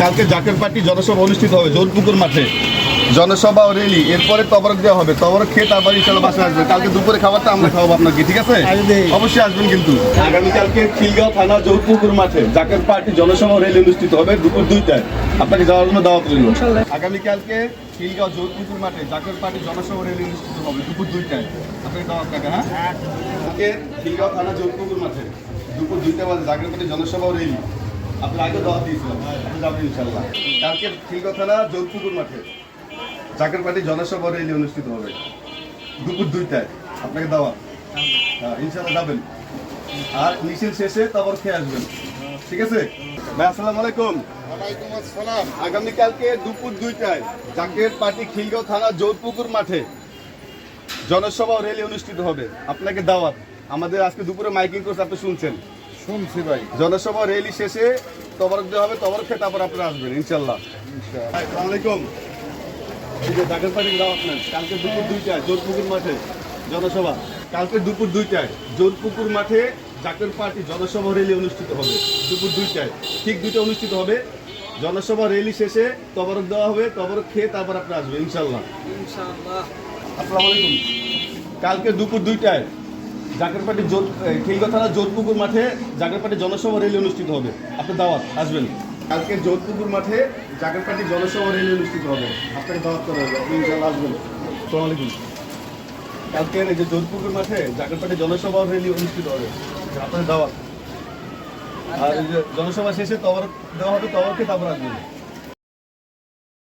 কালকে জাকের পার্টি জনসভা অনুষ্ঠিত হবে জোরপুকুর মাঠে। জনসভা ও রেলি এরপরে তবরক দেওয়া হবে। তবরক খেয়ে তারপর ইনশাল্লাহ বাসায় আসবে। কালকে দুপুরে খাবারটা আমরা খাওয়াবো আপনাকে ঠিক আছে? অবশ্যই আসবেন কিন্তু। আগামীকালকে খিলগাঁও থানা জোরপুকুর মাঠে জাকের পার্টি জনসভা ও রেলি অনুষ্ঠিত হবে দুপুর দুইটায়। আপনাকে যাওয়ার জন্য দাওয়াত রইল। আগামীকালকে খিলগাঁও জোরপুকুর মাঠে জাকের পার্টি জনসভা রেলি অনুষ্ঠিত হবে দুপুর দুইটায়। আপনাকে দাওয়াত থাকে হ্যাঁ? খিলগাঁও থানা জোরপুকুর মাঠে দুপুর দুইটা বাজে জাকের পার্টি জনসভা ও রেলি। আপনি আগে দাওয়াত দিয়েছিলাম। আপনি যাবেন ইনশাল্লাহ কালকে খিলগাঁও থানা জোরপুকুর মাঠে। জাকের পার্টি জনসভা রেলি অনুষ্ঠিত হবে। দুপুর দুইটায়। আপনাকে দাওয়াত হ্যাঁ ইনশাল্লাহ যাবেন। আর মিছিল শেষে তারপর খেয়ে আসবেন। ঠিক আছে? ভাই আসসালামু আলাইকুম। ওয়ালাইকুম আসসালাম। আগামীকালকে দুপুর দুইটায় জাকের পার্টি খিলগাঁও থানা জোরপুকুর মাঠে জনসভা ও রেলি অনুষ্ঠিত হবে। আপনাকে দাওয়াত আমাদের আজকে দুপুরে মাইকিং করছে আপনি শুনছেন। শুনছি ভাই। জনসভা রেলি শেষে তবরক দেওয়া হবে তবরক খেয়ে তারপর আপনারা আসবেন ইনশাল্লাহ আসসালামু আলাইকুম। জাকের পার্টির দাওয়াত নেন কালকে দুপুর দুইটায় জোরপুকুর মাঠে জনসভা কালকে দুপুর দুইটায় জোরপুকুর মাঠে জাকের পার্টি জনসভা রেলি অনুষ্ঠিত হবে দুপুর দুইটায়। ঠিক দুইটা অনুষ্ঠিত হবে। জনসভা রেলি শেষে তবরক দেওয়া হবে তবরক খেয়ে তারপর আপনি আসবেন ইনশাল্লাহ আসসালামু আলাইকুম। কালকে দুপুর দুইটায় জাকের পার্টি জোর খিলগা থানা জোরপুকুর মাঠে জাকের পার্টি জনসভা রেলি অনুষ্ঠিত হবে। আপনি দাওয়াত আসবেন। কালকে জোরপুকুর মাঠে জাকের পার্টি জনসভা রেলি অনুষ্ঠিত হবে। আপনাকে দাওয়াত করা হবে। আপনি ইনশাল্লাহ আসবেন। আসসালামু আলাইকুম। কালকে এই যে জোরপুকুর মাঠে জাকের পার্টি জনসভা রেলি অনুষ্ঠিত হবে। আপনার দাওয়াত। আর এই যে জনসভা শেষে তবর দেওয়া হবে তবরকে তারপর আসবেন।